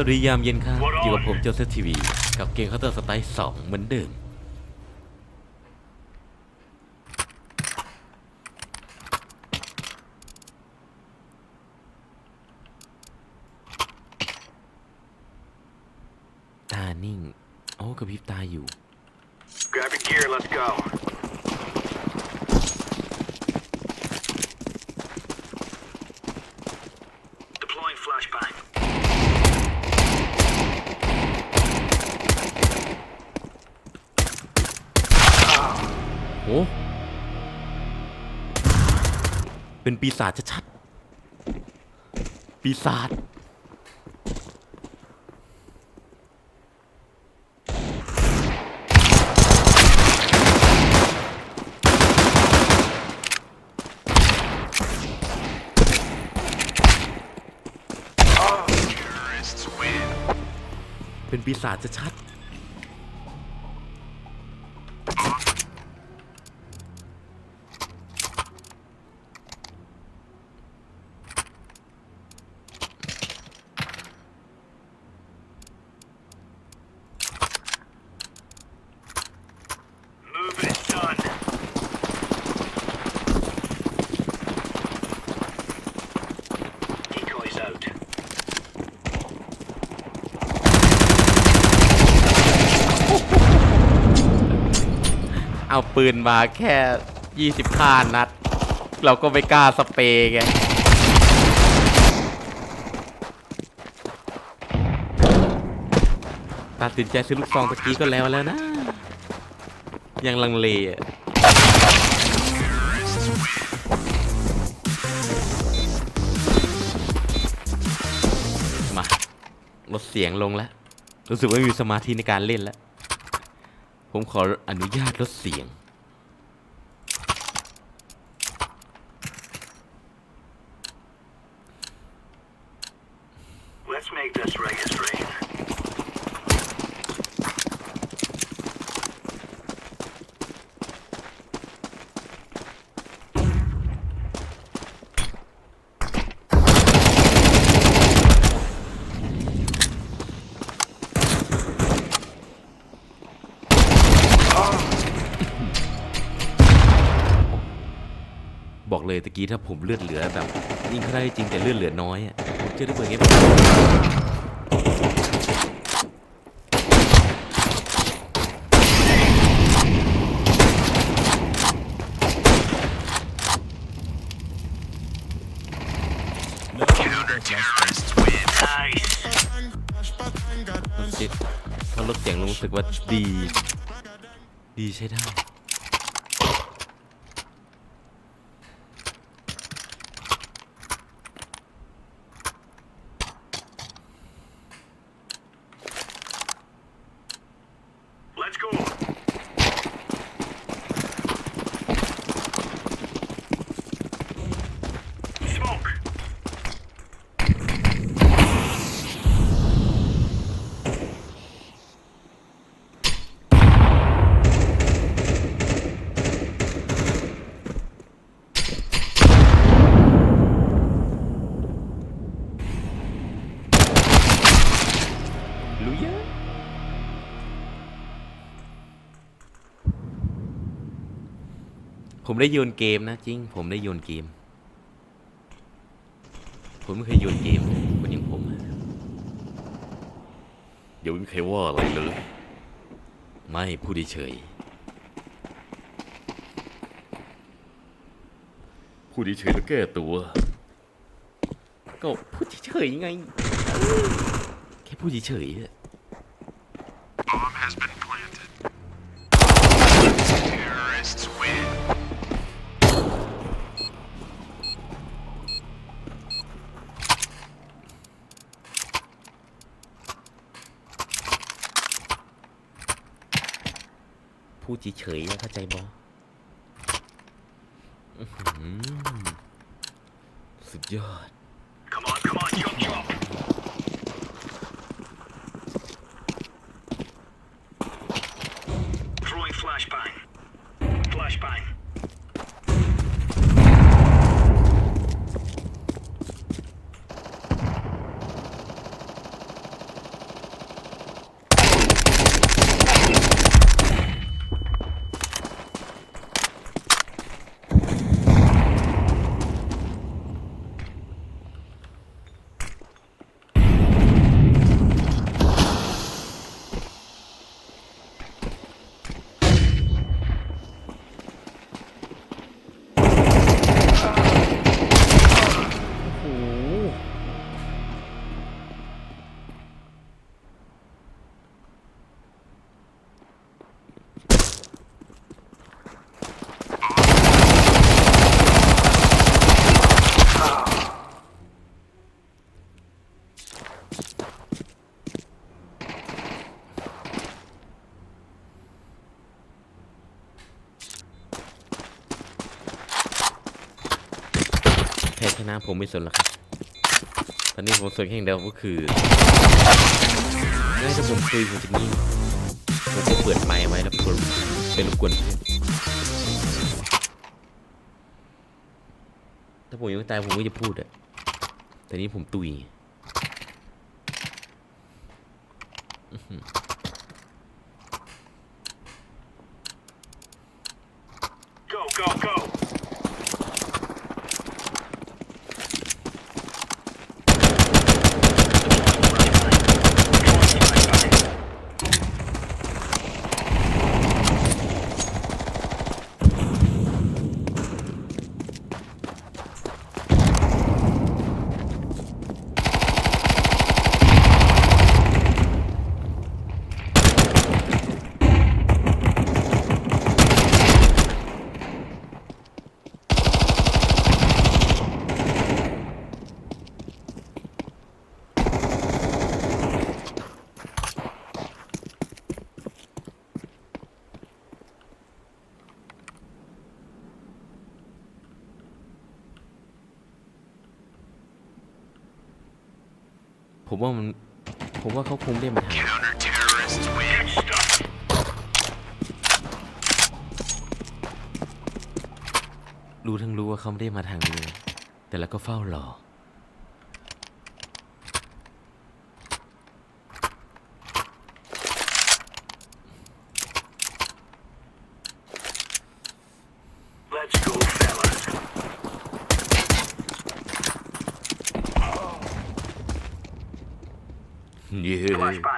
สวัสดียามเย็นครับอยู่กับผมโจเซฟทีวี กับเกม Counter Strike 2เหมือนเดิม ตานิ่ง โอ้กระพริบตาอยู่ Grab your gear, let's go. Deploying flashbang. โอ้ เป็นปีศาจชัดๆปีศาจ Terrorists win. เป็นปีศาจชัด Move it, done. Decoys out. ๆ เอา ปืนมาแค่20ค่านัด เราก็ไม่กล้าสเปรย์ไงตัดสินใจซื้อลูกซองตะกี้ก็แล้วแล้วนะ ยังลังเลอะมาลดเสียงลงแล้ว รู้สึกว่ามีสมาธิในการเล่นแล้ว ผมขออนุญาตลดเสียง Let's make this Vegas rain. บอกเลยตะกี้ถ้าผมเลือดเหลือแบบยิงเขาได้จริงแต่เลือดเหลือน้อยอะ ผมจะได้เปิดเกมลดเสียงพอลดเสียงลงรู้สึกว่าดี ดีใช้ได้ Let's go. Smoke. รู้เยอะ ผมได้โยนเกมนะจริง ผมได้โยนเกม ผมไม่เคยโยนเกมคนอย่างผมอะเดี๋ยวไม่มีใครว่าอะไรเลย ไม่พูดเฉยๆพูดเฉยๆแล้วแก้ตัว ก็พูดเฉยๆไง แค่พูดเฉยๆ พูดเฉยๆเข้าใจบออื้อหือสุดยอด Come on, come on, jump, jump. นะผมไม่สนหรอกครับ ตอนนี้ผมสนแค่อย่างเดียวก็คือง่ายถ้าผมคุยผมจะนิ่งผมก็เปิดไมค์ไว้แล้วเป็นเป็นรบกวนเพื่อนถ้าผมยังไม่ตายผมก็จะพูดอะแต่นี้ผมตุย ผมว่ามัน ผมว่าเขาคงได้มาทางรู้ทั้งรู้ว่าเขาไม่ได้มาทางนี้ แต่แล้วก็เฝ้ารอ เ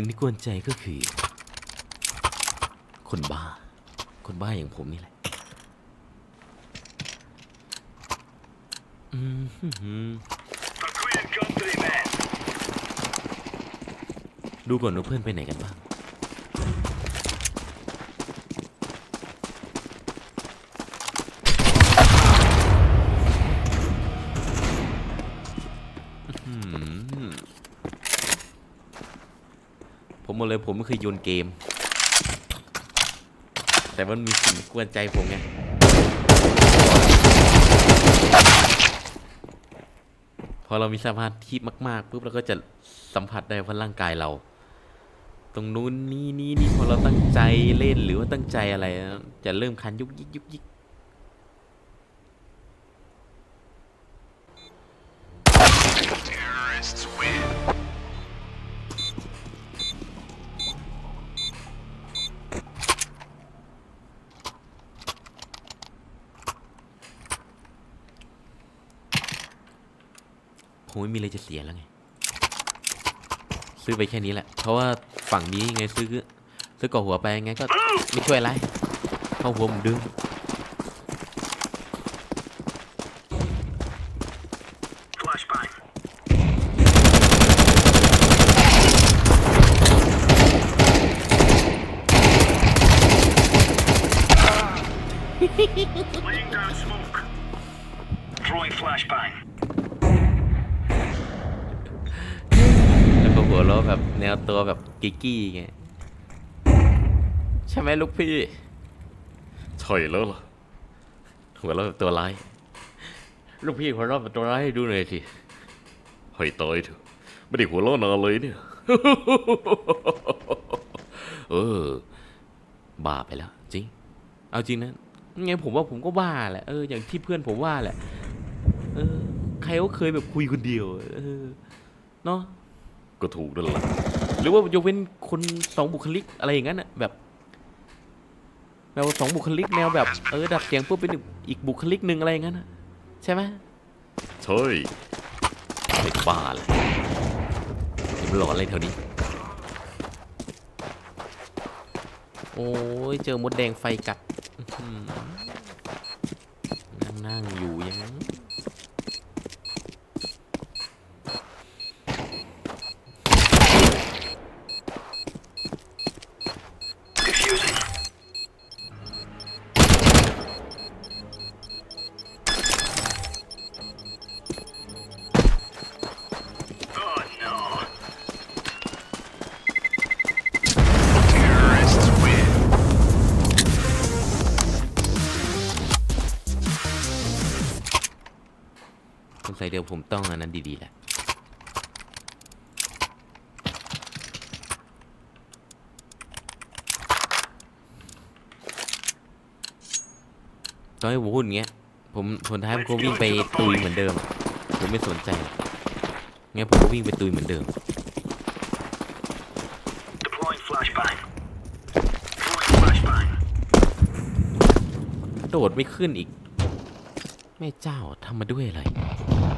สิ่งที่กวนใจก็คือ คนบ้า คนบ้าอย่างผมนี่แหละอืมฮึ่ม A clear company, man. ดูก่อนว่าเพื่อนไปไหนกันบ้าง มบอกเลยผมไม่เคยโยนเกม แต่มันมีสิ่งกวนใจผมไงพอเรามีสมาธิมากๆปุ๊บเราก็จะสัมผัสได้ว่าร่างกายเรา ตรงนู้นนี่นี่นี่พอเราตั้งใจเล่นหรือว่าตั้งใจอะไร จะเริ่มคันยุกยิกยุกยิก งไม่มีอะไรจะเสียแล้วไง ซื้อไปแค่นี้แหละ เพราะว่าฝั่งนี้ไงซื้อ ซื้อก่อหัวไปงไงก็ไม่ช่วยอะไรเข้าหัวผมดึง แบบแนวตัวแบบกิกกี้ไงใช่ไหมลูกพี่ใช่แล้วล่ะหัวเราะแบบตัวร้าย ลูกพี่หัวเราะแบบตัวร้ายให้ดูหน่อยสิให้ตายเถอะไม่ได้หัวเราะนานเลยเนี่ย เออ บ้าไปแล้ว จริง เอาจริงนะไงผมว่าผมก็ว่าแหละเอออย่างที่เพื่อนผมว่าแหละ เออ ใครก็เคยแบบคุยคนเดียว เออ เนาะก็ถูกนั่นแหละ หรือว่ายกเว้นคนสองบุคลิกอะไรอย่างนั้นน่ะแบบแนวสองบุคลิกแนวแบบเออดัดเสียงปุ๊บเป็นอีกอีกบุคลิกหนึ่งอะไรอย่างนั้นน่ะใช่ไหมใช่ไอ้บ้าเลยอย่ามาหลอนอะไรแถวนี้ โอ้ยเจอมดแดงไฟกัด ผมต้องอันนั้นดีๆแหละตอนให้ผมพูดอย่างเงี้ย ผมผลท้ายผมก็วิ่งไปตุยเหมือนเดิม ผมไม่สนใจงั้นผมก็วิ่งไปตุยเหมือนเดิม Deploying flashbang. Deploying flashbang. โดดไม่ขึ้นอีก แม่เจ้าทำมาด้วยอะไร Deploying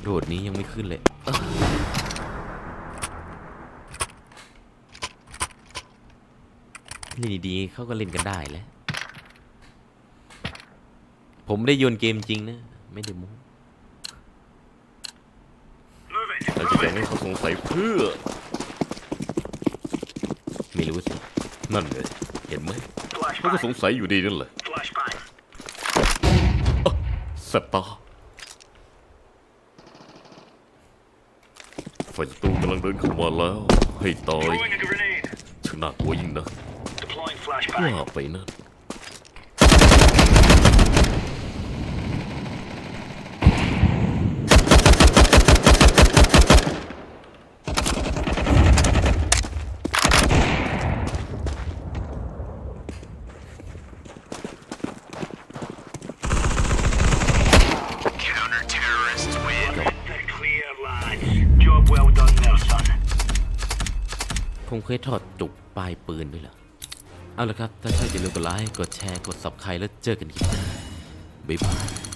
ระโดดนี้ยังไม่ขึ้นเลยเอ้อเล่นดีๆเขาก็เล่นกันได้แหล้ว ผมได้โยนเกมจริงนะ ไม่ได้โม้ Move it. เราจะแบ่งให้เขาสงสัยเพื่อ ไม่รู้สิ นั่นเลย เห็นไหมเขาก็ส Flashbang. งสัยอยู่ดีนั่นแหละ Flashbang. สตาร์ ฝ่ายศัตรูกำลังเดินเข้ามาแล้ว ให้ตาย Throwing a grenade. ชนะกลัวยิ่งนะ Deploying ว่า flashbang. ไปนั่น ควสถอดจุกปลายปืนด้วยเหรอ เอาละครับ ถ้าชอบอย่าลืมกดไลค์ กดแชร์ กด subscribe แล้วเจอกันคลิปหน้าบ๊ายบาย